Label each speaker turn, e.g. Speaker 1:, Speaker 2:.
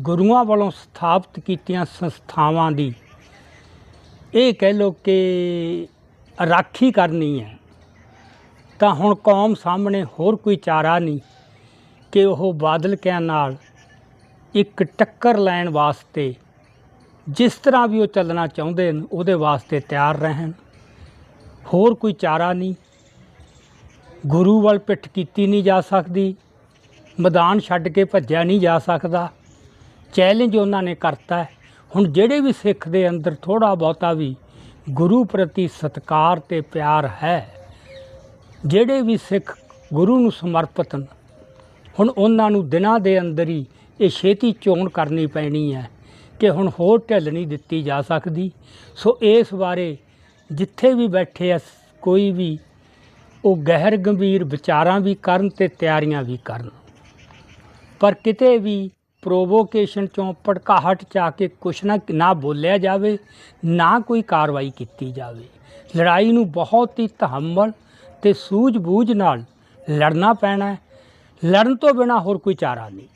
Speaker 1: ਗੁਰੂਆਂ ਵੱਲੋਂ ਸਥਾਪਿਤ ਕੀਤੀਆਂ ਸੰਸਥਾਵਾਂ ਦੀ ਇਹ ਕਹਿ ਲੋ ਕਿ ਰਾਖੀ ਕਰਨੀ ਹੈ। ਤਾਂ ਹੁਣ ਕੌਮ ਸਾਹਮਣੇ ਹੋਰ ਕੋਈ ਚਾਰਾ ਨਹੀਂ ਕਿ ਉਹ ਬਾਦਲਕਿਆਂ ਨਾਲ ਇੱਕ ਟੱਕਰ ਲੈਣ ਵਾਸਤੇ ਜਿਸ ਤਰ੍ਹਾਂ ਵੀ ਉਹ ਚੱਲਣਾ ਚਾਹੁੰਦੇ ਨੇ ਉਹਦੇ ਵਾਸਤੇ ਤਿਆਰ ਰਹਿਣ। ਹੋਰ ਕੋਈ ਚਾਰਾ ਨਹੀਂ। ਗੁਰੂ ਵੱਲ ਪਿੱਠ ਕੀਤੀ ਨਹੀਂ ਜਾ ਸਕਦੀ। ਮੈਦਾਨ ਛੱਡ ਕੇ ਭੱਜਿਆ ਨਹੀਂ ਜਾ ਸਕਦਾ। ਚੈਲੰਜ ਉਹਨਾਂ ਨੇ ਕਰਤਾ ਹੁਣ ਜਿਹੜੇ ਵੀ ਸਿੱਖ ਦੇ ਅੰਦਰ ਥੋੜਾ ਬਹੁਤਾ ਵੀ ਗੁਰੂ ਪ੍ਰਤੀ ਸਤਕਾਰ ਤੇ ਪਿਆਰ ਹੈ, ਜਿਹੜੇ ਵੀ ਸਿੱਖ ਗੁਰੂ ਨੂੰ ਸਮਰਪਿਤ ਨੇ ਹੁਣ ਉਹਨਾਂ ਨੂੰ ਦਿਨਾਂ ਦੇ ਅੰਦਰ ਹੀ ਇਹ ਛੇਤੀ ਚੋਣ ਕਰਨੀ ਪੈਣੀ ਹੈ ਕਿ ਹੁਣ ਹੋਰ ਢਿੱਲ ਨਹੀਂ ਦਿੱਤੀ ਜਾ ਸਕਦੀ। ਸੋ ਇਸ ਬਾਰੇ ਜਿੱਥੇ ਵੀ ਬੈਠੇ ਆ, ਕੋਈ ਵੀ ਉਹ ਗਹਿਰ ਗੰਭੀਰ ਵਿਚਾਰਾਂ ਵੀ ਕਰਨ ਤੇ ਤਿਆਰੀਆਂ ਵੀ ਕਰਨ। ਪਰ ਕਿਤੇ ਵੀ ਪ੍ਰੋਵੋਕੇਸ਼ਨ ਚੋਂ ਭੜਕਾਹਟ ਚ ਆ ਕੇ ਕੁਛ ਨਾ ਨਾ ਬੋਲਿਆ ਜਾਵੇ, ਨਾ ਕੋਈ ਕਾਰਵਾਈ ਕੀਤੀ ਜਾਵੇ। ਲੜਾਈ ਨੂੰ ਬਹੁਤ ਹੀ ਤਹੰਮਲ ਤੇ ਸੂਝ-ਬੂਝ ਨਾਲ ਲੜਨਾ ਪੈਣਾ ਹੈ। ਲੜਨ ਤੋਂ ਬਿਨਾ ਹੋਰ ਕੋਈ ਚਾਰਾ ਨਹੀਂ।